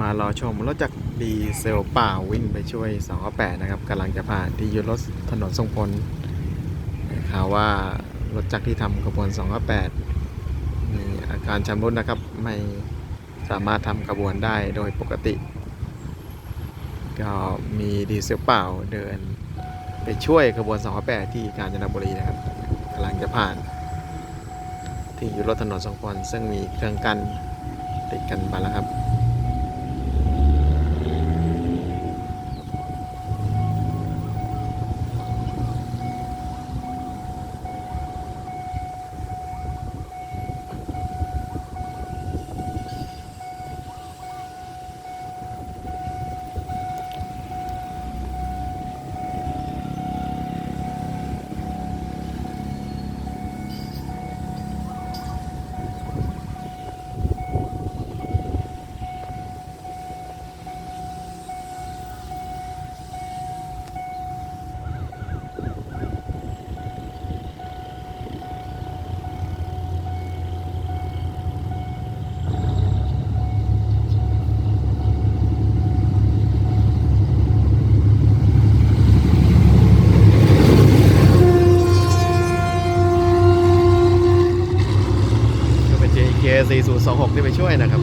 มารอชมรถจักรดีเซลเปล่าวิ่งไปช่วย298นะครับกำลังจะผ่านที่ยุรถถนนทรงพลข่าวว่ารถจักรที่ทำขบวน298มีอาการชำรุดนะครับ ไม่สามารถทำขบวนได้โดยปกติ ก็มีดีเซลเปล่าเดินไปช่วยขบวน298ที่กาญจนบุรีนะครับกำลังจะผ่าน ที่ยูรถถนนทรงพลซึ่งมีเครื่องกันติดกันมาแล้วครับ JK 4026ที่ไปช่วยนะครับ